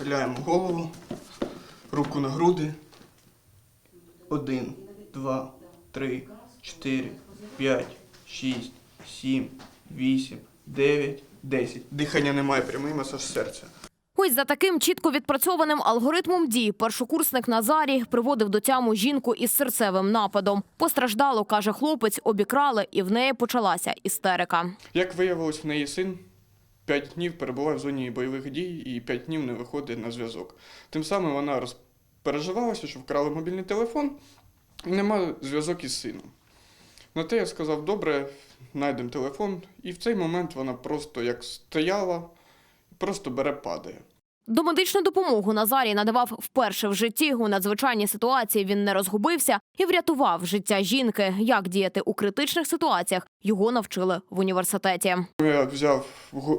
Нахиляємо голову, руку на груди. Один, два, три, чотири, п'ять, шість, сім, вісім, дев'ять, десять. Дихання немає, прямий масаж серця. Ось за таким чітко відпрацьованим алгоритмом дій першокурсник Назарій приводив до тяму жінку із серцевим нападом. Постраждало, каже хлопець, обікрали, і в неї почалася істерика. Як виявилось, в неї син п'ять днів перебуває в зоні бойових дій і п'ять днів не виходить на зв'язок. Тим самим вона розпереживалася, що вкрали мобільний телефон і нема зв'язок із сином. На те я сказав, добре, знайдемо телефон, і в цей момент вона просто як стояла, просто бере падає. Домедичну допомогу Назарій надавав вперше в житті. У надзвичайній ситуації він не розгубився і врятував життя жінки. Як діяти у критичних ситуаціях його навчили в університеті. Я взяв,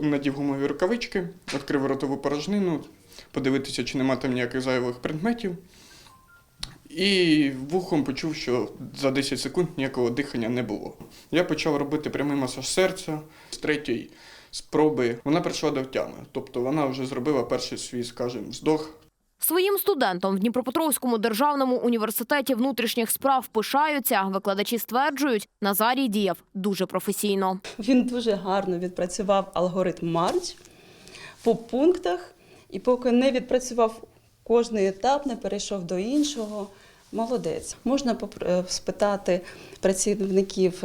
надів гумові рукавички, відкрив ротову порожнину, подивитися, чи нема там ніяких зайвих предметів. І вухом почув, що за 10 секунд ніякого дихання не було. Я почав робити прямий масаж серця. З третьої спроби вона прийшла до втями. Тобто вона вже зробила перший свій, скажімо, вздох. Своїм студентом в Дніпропетровському державному університеті внутрішніх справ пишаються. Викладачі стверджують, Назарій діяв дуже професійно. Він дуже гарно відпрацював алгоритм Марч по пунктах, і поки не відпрацював кожний етап, не перейшов до іншого. Молодець. Можна е, спитати працівників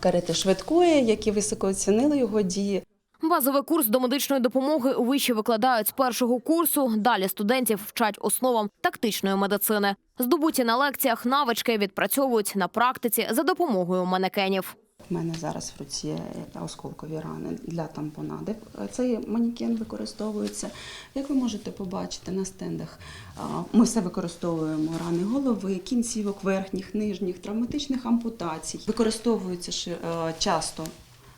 карети швидкої, які високо оцінили його дії. Базовий курс до медичної допомоги у викладають з першого курсу. Далі студентів вчать основам тактичної медицини. Здобуті на лекціях навички відпрацьовують на практиці за допомогою манекенів. У мене зараз в руці осколкові рани для тампонади. Цей манікен використовується. Як ви можете побачити на стендах, ми все використовуємо рани голови, кінцівок, верхніх, нижніх, травматичних ампутацій. Використовуються е, часто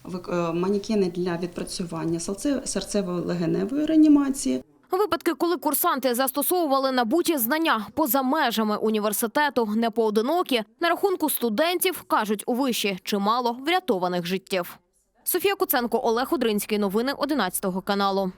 е, манікени для відпрацювання серцево-легеневої реанімації. Випадки, коли курсанти застосовували набуті знання поза межами університету, не поодинокі. На рахунку студентів кажуть у виші чимало врятованих життів. Софія Куценко, Олег Одринський. Новини 11 каналу.